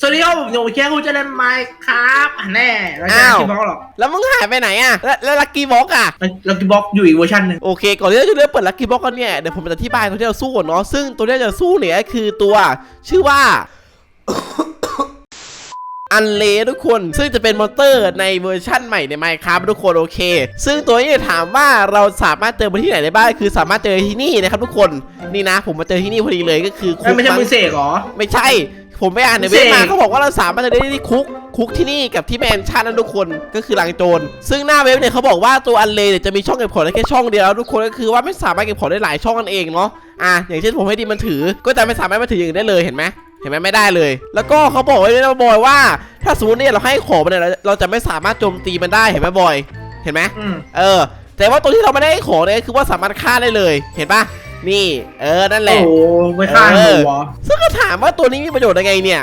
สวัสดีครับผมโยมแค่คุณจะเล่นไมค์ครับอะแน่เราจะอ้าวคีย์บล็อกหรอกแล้วมึงหายไปไหนอะแล้วแล้วลักกี้บ็อกอะเราคีย์บล็อกอยู่อีกเวอร์ชันหนึ่งโอเค ก่อนที่เราจะเริ่มเปิดลักกี้บ็อกกันเนี่ย เดี๋ยวผมจะอธิบายตัวที่เราสู้ก่อนเนาะ ซึ่งตัวที่เราจะสู้เนี่ยคือตัวชื่อว่า อันเลทุกคน ซึ่งจะเป็นมอนเตอร์ในเวอร์ชั่นใหม่ใน Minecraft ทุกคนโอเค ซึ่งตัวนี้เนี่ยถามว่าเราสามารถเจอมาที่ไหนได้บ้าง คือสามารถเจอที่นี่นะครับทุกคน นี่นะ ผมมาเจอที่นี่พอดีเลยก็คือเอ้ยไม่ใช่คุกมือเสกเหรอไม่ใช่ ผมไปอ่านในเสเว็กบมาเขาบอกว่าเราสามารถจะได้ที่คุกคุกที่นี่กับที่แมนชั่นนั้นทุกคนก็คือหลังโจร ซึ่งหน้าเว็บเนี่ยเขาบอกว่าตัวอันเลเนี่ยจะมีช่องเก็บของได้แค่ช่องเดียวแล้วทุกคนก็คือว่าไม่สามารถเก็บของได้หลายช่องกันเองเนาะอะอย่างเช่นผมให้ดีมันถือ ก็จะไม่สามารถมาถืออย่างอื่นได้เลยเห็นไหมเห็นไหมไม่ได้เลย แล้วก็เขาบอกไว้ด้วยนะบอยว่า ถ้าสมมติเนี่ยเราให้ของมันเนี่ยเราเราจะไม่สามารถโจมตีมันได้เห็นไหมบอย เห็นไหมอืมเออ แต่ว่าตัวที่เราไม่ได้ให้ของเนี่ยคือว่าสามารถฆ่าได้เลย เห็นปะ นี่ เออ นั่นแหโอ้ละ โหไปฆ่าหมูเหรอซึ่งก็ถามว่าตัวนี้มีประโยชน์ยังไงเนี่ย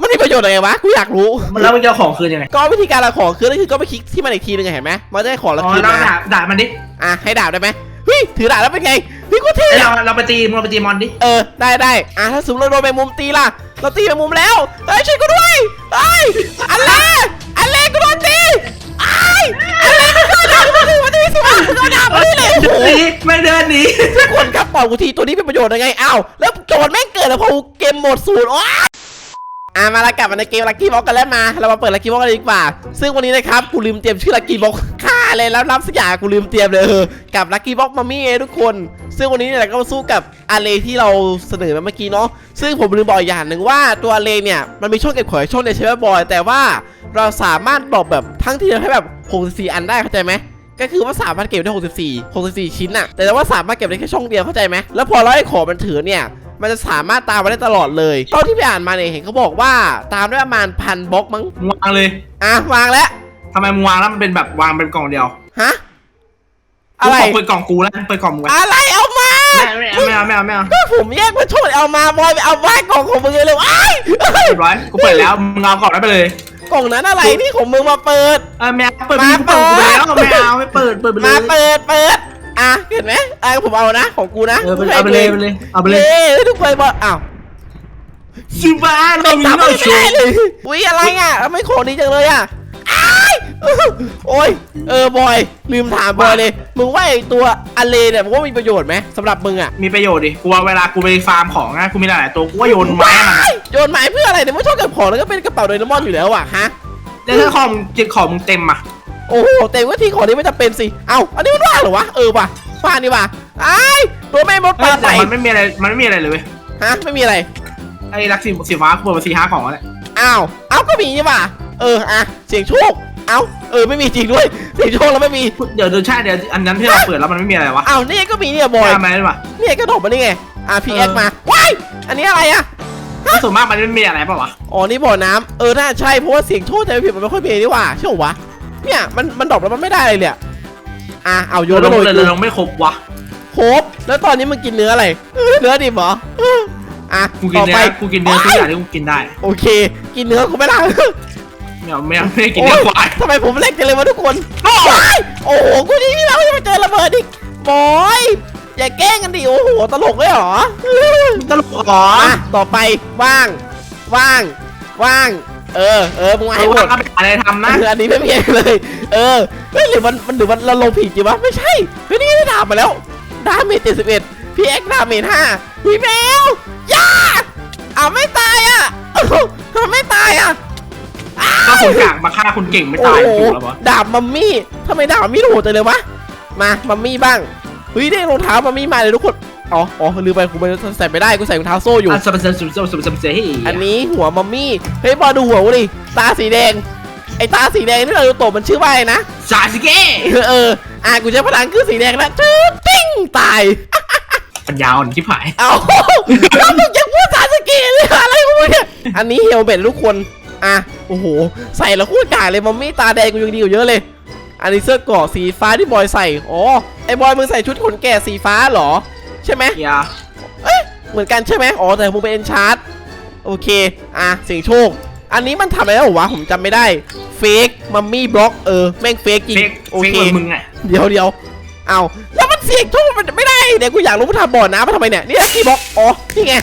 มันมีประโยชน์ยังไงวะ กูอยากรู้ มันแล้วมันจะเอาของคืนยังไงก็วิธีการเอาของคือก็คือก็ไปคลิกที่มันอีกทีนึงไงเห็นไหมมันจะได้ของอ๋แล้วอคืนเรามาด่าด่ามันดิอะให้ดาบได้ไหมเฮ้ยถือดาบแล้วเป็นไงเฮ้ยกูเท่เอ้ยเราอะเราไปตีมึงเราไปตีมอนดิเออ ได้ได้อะถ้าสมมติเราโดนแมงมุมตีล่ะ เราตีแมงมุมแล้วเฮ้ยช่วยกูด้วยเฮ้ยอันเล่อันเล่กูโดนตีไอ้าย กูโดนดาบมาที่เลยโอ้โหหนีไม่เดินหนีทุกคนครับปล่อยกูทีตัวนี้เป็นประโยชน์ยังไงอ้าวแล้วโจทย์แม่งเกิดแล้วพอกูเกมหมดสูตรโอ้ยอะมาละกลับมาในเกมลักกี้บ็อกกันแล้วมา เรามาเปิดลักกี้บ็อกกันเลยดีกว่า ซึ่งวันนี้นะครับกูลืมเตรียมชื่อลักกี้บ็อกค่าเลยแล้วรับสักอย่างกูลืมเตรียมเลยเออกับลักกี้บ็อกมามี่เองทุกคน ซึ่งวันนี้เนี่ยเราก็มาสู้กับอาเลที่เราเสนอมาเมื่อกี้เนาะซึ่งผมลืมบอกอย่างหนึ่งว่าตัวอาเลเนี่ยมันมีช่องเก็บของช่องเดียวใช่ไหมบอยแต่ว่าเราสามารถบอกแบบทั้งที่เราให้แบบ64อันได้เข้าใจไหม ก็คือว่าสามารถเก็บได้ 64 64 ชิ้นอะแต่ว่าสามารถเก็บได้แค่ช่องเดียวเข้าใจไหมแล้วพอเราให้ของมันถือเนี่ยมันจะสามารถตามมาได้ตลอดเลยตอนที่ไปอ่านมาเนี่ยเห็นเขาบอกว่าตามได้ประมาณพันบล็อกมั้งมึงวางเลย อะวางแล้วทำไมมึงวางแล้วมันเป็นแบบวางเป็นกล่องเดียว ฮะ อะไรกูขเปิดกล่องกูแล้วเปิดกล่องมึงอะอะไรเอามาไม่ไม่เอาไม่เอาไม่เอาไม่เอาก็ผมแยกมาช่วยเอามาบอยไปเอาไว้กล่องของมึงเลยไอ้ายเอ้ยเรียบร้อยกูเปิดแล้วมึงเอากล่องนั้นไปเลย กล่องนั้นอะไรนี่ของมึงมาเปิด เออแม่เปิดไปกูเปิดกูไปแล้วไม่เอาไม่เปิดเปิดไปเลมาย เปิดเปิดอะเห็นไหมอะผมเอานะของกูนะเออไปเอาไปเลยเอาไปเลยเอาไปเลยเย้ทุกคนบอกอ้าวซูบ้าเรามีจำเราไม่โชได้ว์เลยอุ้ยอะไรอะทำไมของดีจังเลยอะอ้าย โอ้ยเออบอย ลืมถามบอยเลย มึงว่าไอตัวอเลเนี่ยมึงว่ามีประโยชน์ไหมสำหรับมึงอะมีประโยชน์ดิ กูว่าเวลากูไปฟาร์มของนะกูมีหลายๆตัว กูก็โยนไม้ให้มันอะโยนไม้เพื่ออะไรเนี่ยมึงชอบเก็บของแล้วก็เป็นกระเป๋าโดเรมอนอยู่แล้วอะฮะ แล้วถ้าของมึงจิตของมึงเต็มอะโอ้โหเต็มว่าที่ของนี้ไม่จำเป็นสิ เอ้าอันนี้มันว่างเหรอวะ เออว่ะว่างนี่ว่ะไอ้ายตัวแม่มดปเอ้ลายใส่แต่มันไม่มีอะไร มันไม่มีอะไรเลยเว้ย ฮะไม่มีอะไร ไอ้รักสีสีฟ้ากูเปิดมาสีห้ากล่องแล้วแหละอ้าวเอ้าก็มีนี่ว่ะเออ อะ เสียงโชค เอ้าเออไม่มีจริงด้วยเสียงโชคแล้วไม่มีเดี๋ยวเดี๋ยวใช่เดี๋ยวอันนั้นที่เราเปิดแล้วมันไม่มีอะไรวะอ้าวนี่ก็มีเนี่ยบอยทำไมได้ปะเนี่ยก็ดอกมานี่ไงอะพีเอ็กมาว้ายอันนี้อะไรอะแล้วส่วนมากมันไม่มีอะไรปะวะอ๋อนี่บ่อน้ำเออน่าใช่เพราะว่าเสียงโชคจะไม่ผิดมันไม่ค่อยมีนี่หว่าใช่เหรอวะเนี่ยมันมันดรอกแล้วมันไม่ได้เลยเนี่ยอะเอาโยโยนนไปลงเลยเลยลงไม่ครบวะครบแล้วตอนนี้มึงกินเนื้ออะไรเนื้อดิบเหรออะกูกินต่อเนื้ไปอกูกินเนื้อทุกอย่างที่กูกินได้ โอเค กินเนื้อกูไม่ได้ ไม่เอาไม่เอาไม่ได้กินเนื้อควายทำไมผมเล็กจังเลยวะทุกคน โอ้ว้ายโอ้โหกูนี่นี่เราจะมาเจอระเบิดอีกบอยอย่าแกล้งกันดิโอ้โหตลกเลยเหรอตลกเหรออะต่อไปว่าง ว่าง ว่าง เออเออมึงมาไอ้ให้หมว่าดก็ไปหาอะไรทำนะเอออันนี้ไม่มีอะไรเลย เออเฮ้ยหรือมันมันหรือมันเราลงผิดจริงวะไม่ใช่เฮ้ยนี่ได้ดาบมาแล้วดาเมจเจ็ดสิบเอ็ดพีเอ็กดาเมจห้าพี่แมวย่าอ้าวไม่ตายอะอ้าวทำไมไม่ตายอะ ถ้าคนกลางมาฆ่าคนเก่งไม่โอ้ตายโหถูกแล้ววะดาบมัมมี่ทำไมดาบมัมมี่โหดจังเลยวะมามัมมี่บ้างเฮ้ยได้รองเท้ามัมมี่มาเลยทุกคนอ๋ออ๋อลืมไปกูไม่ใส่ไม่ได้กูใส่รองเท้าโซ่อยู่อะสมเสริมสมเสริมสมเสริมเสียอันนี้หัวมัมมี่เฮ้ยบอลดูหัวกูดิตาสีแดงไอ้ตาสีแดงที่เราโตะมันชื่อว่าอะไรนะซาสิเกะเออเอออะกูใช้พลังคือสีแดงแล้วจึ๊บติ้งตายปัญญาอ่อนที่ผายเอาแล้วมึงยังพูดซาสเกะเลยอะไรของมึงเนี่ยอันนี้เฮลเมตทุกคน อะโอ้โห ใส่แล้วโคตรกากเลยมัมมี่ตาแดงกูยังดีกว่าเยอะเลย อันนี้เสื้อเกราะสีฟ้าที่บอยใส่อ๋อไอ้บอยมึงใส่ชุดขนแก่สีฟ้าเหรอ ใช่ไหมอย่าเอ้ยเหมือนกันใช่ไหมอ๋อแต่มึงเป็นเอนชาร์ดโอเค อะเสียงโชค อันนี้มันทำอะไรแล้วเหรอวะผมจำไม่ได้เฟกมัมมี่บล็อกเออแม่งเฟกจริงเฟกโอเฟกเคเหมือนมึงอะเดี๋ยวเดี๋ยวเอาแล้วมันเสียงโชคมันไม่ได้เดี๋ยวกูอยากรู้ว่าทำบ่อน้ำมาทำไมเนี่ยนี่ลักกี้บ็อกอ๋อนี่ไง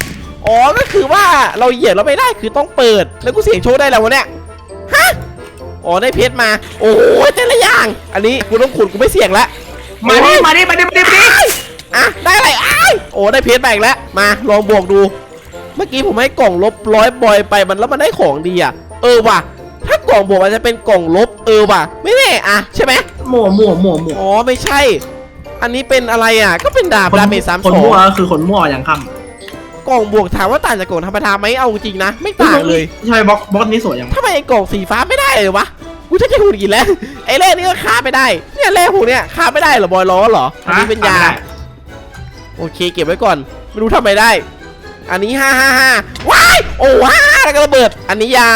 อ๋อก็คือว่าเราเหยียบเราไม่ได้คือต้องเปิด แล้วกูเสียงโชว์ได้แล้ววะเนี่ยฮะอ๋อได้เพชรมา โอ้โหแต่ละอย่าง อันนี้กูต้องขุดกูไม่เสี่ยงละมาดิมาดิมาดิมาดิมาดิอะได้อะไรอ้ายโอ้ได้เพชรมาอีกแล้วมาลองบวกดู เมื่อกี้ผมให้กล่องลบร้อยบอยไปมันแล้วมันได้ของดีอะ เออว่ะ ถ้ากล่องบวกมันจะเป็นกล่องลบเออว่ะ ไม่แน่อะใช่ไหมหมั่วหมั่วหมั่วหมั่วอ๋อไม่ใช่ อันนี้เป็นอะไรอะ ก็เป็นดาบดาเมจสามคนสองมั่วก็คือคนมั่วอย่างค กล่องบวกถามว่าต่างจากกล่องธรรมดาไหมเอาจริงนะ ไม่ำต่างเลยใช่บล็อกบล็อกนี้สวยอย่างทำไมไอ้กล่องสีฟ้าไม่ได้เลยวะกูจะจะหูดกินแล้วไอ้แร่นี่ก็ค้าไม่ได้เนี่ยแร่พวกเนี้ยค้าไม่ได้เหรอบอยล้อเหรออันนี้เป็นยาโอเคเก็บไว้ก่อน ไม่รู้ทำไมได้ อันนี้ห้าห้าห้าว้ายโอ้ว้าแล้วก็ระเบิด อันนี้ยา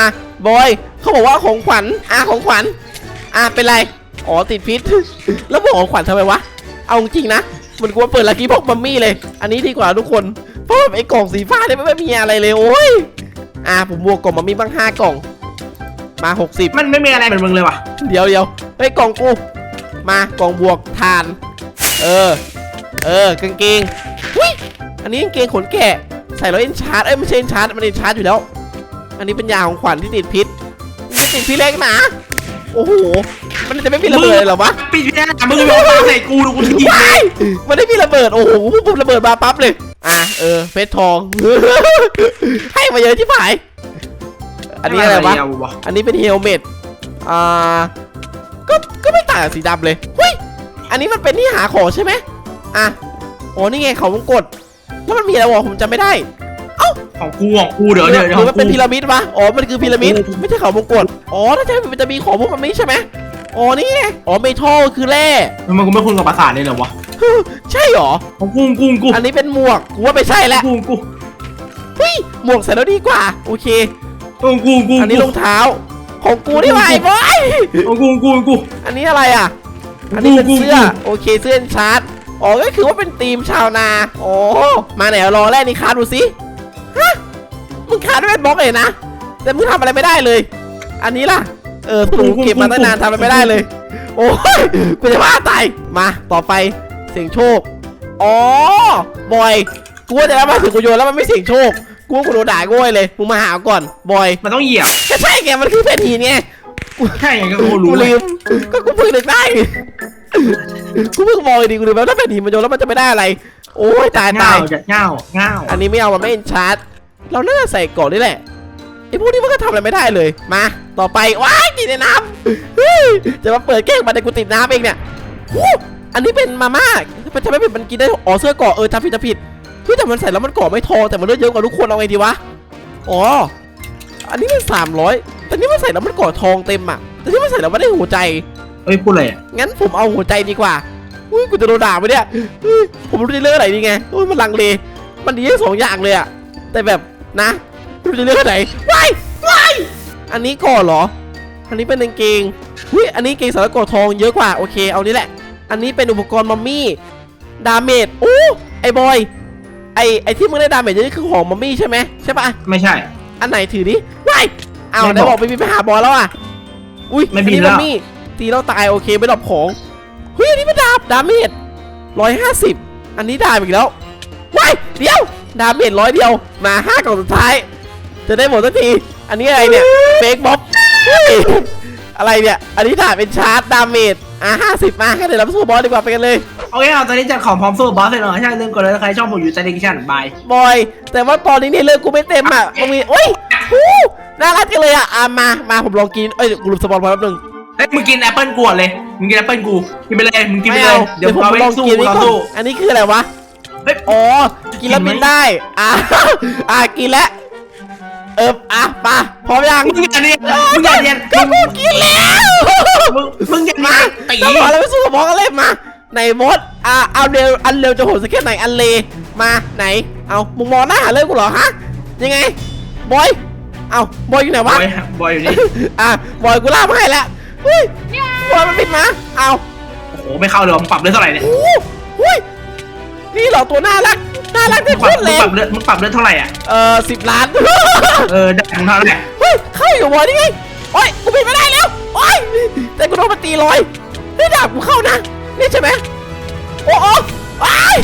บอยเขาบอกว่าของขวัญอะของขวัญอะเป็นไรอ๋อติดพิษแล้วบอกของขวัญทำไมวะเอาจริงๆนะมันกลัวเปิดลักกี้บ็อกมัมมี่เลย อันนี้ดีกว่าทุกคน เพราะว่าไอ้กล่องสีฟ้าเนี่ยมันไม่มีอะไรเลยโอ้ยอะผมบวกกล่องมัมมี่บ้างห้ากล่อง มาหกสิบมันไม่มีอะไรเหมือนมึงเลยว่ะ เดี๋ยวเดี๋ยวเฮ้ยกล่องกู มากล่องบวกทาน เออ เออกางเกงหุ้ยอันนี้กางเกงขนแกะ ใส่แล้วเอ็นชาร์ดเอ้ยไม่ใช่เอ็นชาร์ดมันเอ็นชาร์ดอยู่แล้ว อันนี้เป็นยาของขวัญที่ติดพิษไม่ติดพิษเล็กหนา โอ้โห มันจะไม่มีระเบิดเลยเหรอวะปิดเนี่ยมึงโยนปาใส่กูดูกูทีเลว้ายยมันได้มีระเบิด โอ้โหปุ๊บระเบิดมาปั๊บเลย อะ เออ เพชรทอง ให้มาเยอะที่ผาย อันนี้อะไรวะ อันนี้เป็นเฮลเมตอ่า ก็ ก็ไม่ต่างกับสีดำเลยเฮ้ย อันนี้มันเป็นที่หาของใช่ไหมอะ อ๋อ นี่ไงเขาวงกดแล้วมันมีอะไรวะผมจำไม่ได้ ของกูของกูเดี๋ยวเดี๋ยวหเดี๋ยรือวมันเป็นพีระมิดวะอ๋อ มันคือพีระมิดกูไม่ใช่เขาวงกดอ๋อถ้าใช่มันจะมีของพวกมันนี้ใช่ไหมอ๋อนี่ไงอ๋อเมทัลคือแร่มันกูไม่คุ้นกับภาษาเนี่ยเหรอวะใช่เหรอ ของกูกูกูอันนี้เป็นหมวกกูว่าไม่ใช่แล้วกูกูเฮ้ยหมวกใส่แล้วดีกว่า โอเคกูกูกูอันนี้รองเท้า ของกูนี่วะไอ้บอยของกูกูกู อันนี้อะไรอะ อันนี้เป็นเสื้อ โอเค เสื้อชาร์จอ๋อ ก็คือว่าเป็นทีมชาวนา อ๋อ มาไหนรอแรกนี่คาดดูสิฮะ มึงคาดด้วยเป็นบล็อกเลยนะ แต่มึงทำอะไรไม่ได้เลย อันนี้ล่ะ เออตูเก็บมาตั้งนานทำอะไรไม่ได้เลย โอ้ยกูจะว่าตาย มาต่อไปเสียงโชค อ๋อบอย กูว่าแต่แล้วมาถึงกูโยนแล้วมันไม่เสียงโชค กูว่ากูโดนด่าโง่เลย มึงมาหาก่อนบอย มันต้องเหยียบก็ใช่ไง มันคือเพนทีไง ใช่ไงก็กูรู้กูลืม ก็กูเพิ่งนึกได้กูเพิ่งมองดีกูลืมแล้วถ้าเป็นหินมันโยนแล้วมันจะไม่ได้อะไร โอ้ยตายเงาตายจะเงาเงาอันนี้ไม่เอามันไม่เอ็นชาร์จ เราน่าจะใส่ก่อนนี่แหละไอ้พวกนี้มันก็ทำอะไรไม่ได้เลย มา ต่อไป ว้ายติดในน้ำเฮ้ยจะมาเปิดแก้งมาแต่กูติดน้ำเองเนี่ยฮู้อันนี้เป็นมาม่ามันจะไม่เป็นมันกินได้อ๋อเสื้อเกราะเออจำผิดจำผิดเฮ้ยแต่มันใส่แล้วมันเกราะไม่ทองแต่มันเลือดเยอะกว่าทุกคนเอาไงดีวะ อ๋อ อันนี้มันสามร้อยแต่นี่มันใส่แล้วมันเกราะทองเต็มอะ แต่นี่มันใส่แล้วมันได้หัวใจเอ้ยพูดอะไรอะ งั้นผมเอาหัวใจดีกว่า อุ้ยกูจะโดนด่าไปเนี่ยเฮ้ยผมไม่รู้จะเลือกอะไรดีไง อุ้ยมันลังเล มันดีทั้งสองอย่างเลยอะ แต่แบบนะไม่รู้จะเลือกอันไหนว้ายว้ายอันนี้ก่อนเหรอ อันนี้เป็นกางเกงอุ้ยอันนี้เกงสารกอทองเยอะกว่าโอเคเอานี่แหละ อันนี้เป็นอุปกรณ์มัมมี่ดาเมจโอ้ไอ้บอยไอ้ไอ้ที่มึงได้ดาเมจเยอะนี่คือของมัมมี่ใช่ไหมใช่ปะไม่ใช่ อันไหนถือดิว้ายเอาไม่ไหนบอกบอกไปมีไปหาบอลแล้วอะอุ้ยไม่อันมีนี้แล้มัวมมี่ตีเราตายโอเคไม่ดรอปของเฮ้ยอันนี้มันดาบดาเมจร้อยห้าสิบอันนี้ดาบอีกแล้วว้ายเดี๋ยว ดาเมจร้อยเดียวมาห้ากล่องสุดท้าย จะได้หมดสักที อันนี้อะไรเนี่ยเฟกบ๊อบเฮ้ยอะไรเนี่ย อันนี้ดาบเป็นชาร์จดาเมจอะห้าสิบมาแค่เดี๋ยวเราไปสู้บอสดีกว่าไปกันเลย โอเคเอาตอนนี้จัดของพร้อมสู้บอสเลยเนาะใช่ลืมกดเลยใครชอบผมอยู่ใจดิคิชั่นบายบอย แต่ว่าตอนนี้เนี่ยเลือกกูไม่เต็มอะมันมีโอ้ยฮู้น่ารักจังเลยอะอะมา มาผมลองกิน เอ้ยกูลืมสปอนพอแป๊บนึงเฮ้ยมึงกินแอปเปิลกูก่อนเลย มึงกินแอปเปิลกู กินไปเลย มึงกินไปไม่เลเอายเดี๋ยวผมเอาไปลองสู้กินกูนี่ต่อก่อนสู้อันนี้คืออะไรวะ เฮ้ย อ๋อ กินแล้วบินได้ อะอะกินแล้ว เอออะไปะพร้อมยังมึงอย่าเรียนมึงอย่าเรียนก็กูกินแล้วมึงมึงอย่ามาตีก็บอกแล้วไปสู้กับหมอกันเลยมาไหนมดอะเอาเร็วอันเร็วจะโหดสักแค่ไหนอันเลมาไหน เอามึงมองหน้าหาเรื่องกูเหรอฮะยังไงบอยเอาบอยอยู่ไหนบวะอยบอยอยู่นี่อะบอยกูล่ามาให้แล้วเฮ้ยบอยมันบินมาเอาโอ้โหไม่เข้าเลยมึงปรับเลือดเท่าไหร่เนี่ย โอ้โหเฮ้ยนี่เหรอตัวน่ารัก น่ารักมึที่งปรับสุดมึเลงยปรับเลือดมึงปรับเลือดเท่าไหร่อะ เออสิบล้าน เออได้มึงเท่าไหร่เฮ้ยเข้าอยู่บอยนี่ไงโอ้ยกูบินไม่ได้แล้วโอ้ยแต่กูโดนมันตีลอยนี่ดาบกูเข้านะ นี่ใช่ไหมโอ้โหอ้าย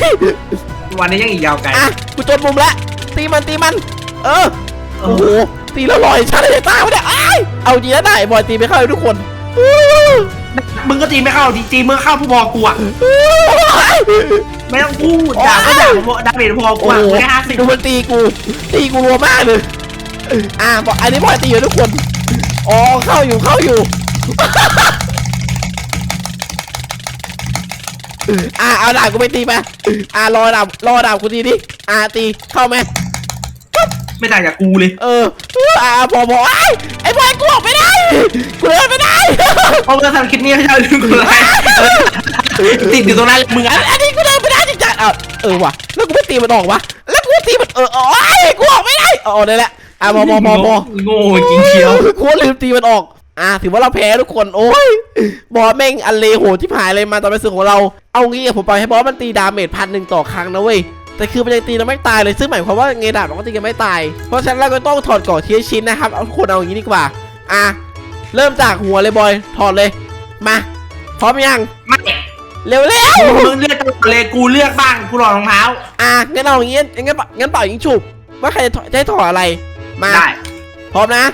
วันนี้ยังอีกยาวไกล อะกูจนมุมแล้ว ตีมันตีมัน เออ โอ้โห ตีแล้วลอยชาเลยตายวะเนี่ยอ้ายเอาจริงนะได้บอยตีไม่เข้าเลยทุกคนอื้อ มึงก็ตีไม่เข้าจริงๆมึงเข้าผู้พอกูอะอื้อไม่ต้องพูดด่าก็ด่าพอดาเมจพอกูโอ้อะโหแค่ห้าสิบดูมันตีกู ตีกูรัวมากเลย อ่าบอกอันนี้บอยตีอยู่ทุกคน อ๋อ เข้าอยู่ เข้าอยู่ อ่าเอาดาบกูไปตีไปอ่ารอดาบรอดาบกูทีดิ อ่า ตี เข้าไหม ไม่ต่างจากกูเลย เอออ่าพอพอไอ้ไอ้บอยกูออกไม่ได้ กูเดินไม่ได้ เพราะมึงทำคลิปนี้ไม่ใช่เรื่องกูเลยติดอยู่ตรงนั้นมึงอัอะนอันนี้กูเดินไม่ได้จริงจังอะเออว่ะแล้วกูไม่ตีมันออกวะแล้วกูตีมันเอออ๋อไอ้กูออกไม่ได้อ๋อได้แหละอะพอพอพอพอโง่จริงเชียวกูลืมตีมันออกอะถือว่าเราแพ้ทุกคนโอ้ยบอสแม่งอันเลโหดที่ผายเลยมาตอนเป็นศึกของเราเอางี้อะผมปล่อยให้บอสมันตีดาเมจพันหนึ่งต่อครั้งนะเว้ยแต่คือมันยังตีแล้วไม่ตายเลยซึ่งหมายความว่าเงดาบมันก็ตีกันไม่ตายเพราะฉะนั้นเราก็ต้องถอดเกาะทีละชิ้นนะครับเอาทุกคนเอาอย่างนี้ดีกว่าอะ เริ่มจากหัวเลยบอย ถอดเลย มา พร้อมยัง ไม่เร็วเร็วมึงเลือกตลอดเลยกูเลือกบ้างกูรอรองเท้า อะงั้นเอาอย่างงี้งั้นงั้นเป่ายิงฉุบว่าใครจะถอดจะให้ถอดอะไร มา ได้ พร้อมนะ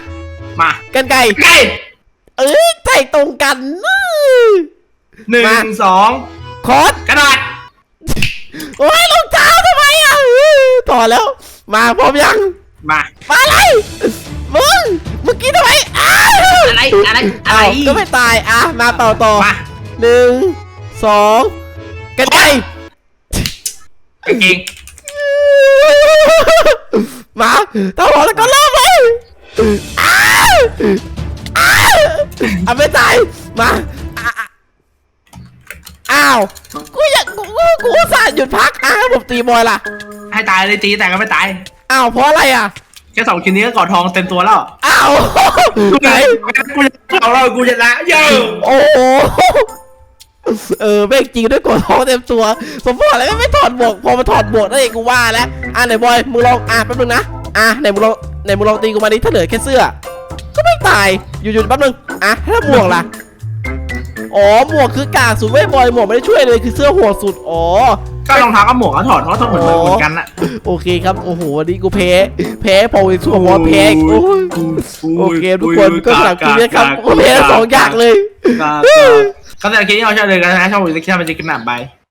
มากันไก่ไก่เอ้ยใจตรงกันอื้อหนึ่งมาสองคอร์สกระดาษโอ้ยรองเท้าทำไมอะถอดแล้ว มาพร้อมยัง มา มาเลยมึง เมื่อกี้ทำไมอ้าวอะไรอะไรอะไรอ้าวก็ไม่ตายอะมาต่อต่อมาหนึ่งสองกันไกรกางเกงมาถ้าพร้อมแล้วก็เริ่มเลยอ้าวอ้าวอะไม่ตายมาอะอะอ้าวกูอยากกูกูกูอุตส่าห์หยุดพักอ้าวผมตีบอยล่ะ ให้ตายเลยตีแต่ก็ไม่ตายอ้าวเพราะอะไรอะ แค่สองชิ้นนี้ก็กอดทองเต็มตัวแล้วอ้าวกูไหนจะกูจะเอาเรากูจะละเยอะโอ้โหเออแม่งจริงด้วยกดท้องเต็มตัวสมมติอะไรไม่ถอดหมวกพอมาถอดหมวกนั่นเองกูว่าแล้วอะไหนบอยมึงลองอะแป๊บนึงนะอะไหนมึงลองไหนมึงลองตีกูมาดิถ้าเหลือแค่เสื้อ ก็ไม่ตายอยู่ๆแป๊บนึงอะถ้าหมวกล่ะอ๋อหมวกคือกากสุดเว้ยบอยหมวกไม่ได้ช่วยเลยคือเสื้อหัวสุดอ๋อ ก็รองเท้ากับหมวกก็ถอดเพราะถอดเหมือนเหมือนกันอะโอเคครับ โอ้โห วันนี้กูแพ้แพ้พอวิสัวบอสแพ้อีกโอ้ยโอเคทุกคนก็สำหรับคลิปนี้ครับกูแพ้ทั้งสองอย่างเลยก็สำหรับคลิปนี้เราเช่าเลยกันนะชอบวิดีโอที่ทำเป็นคลิปหนักไป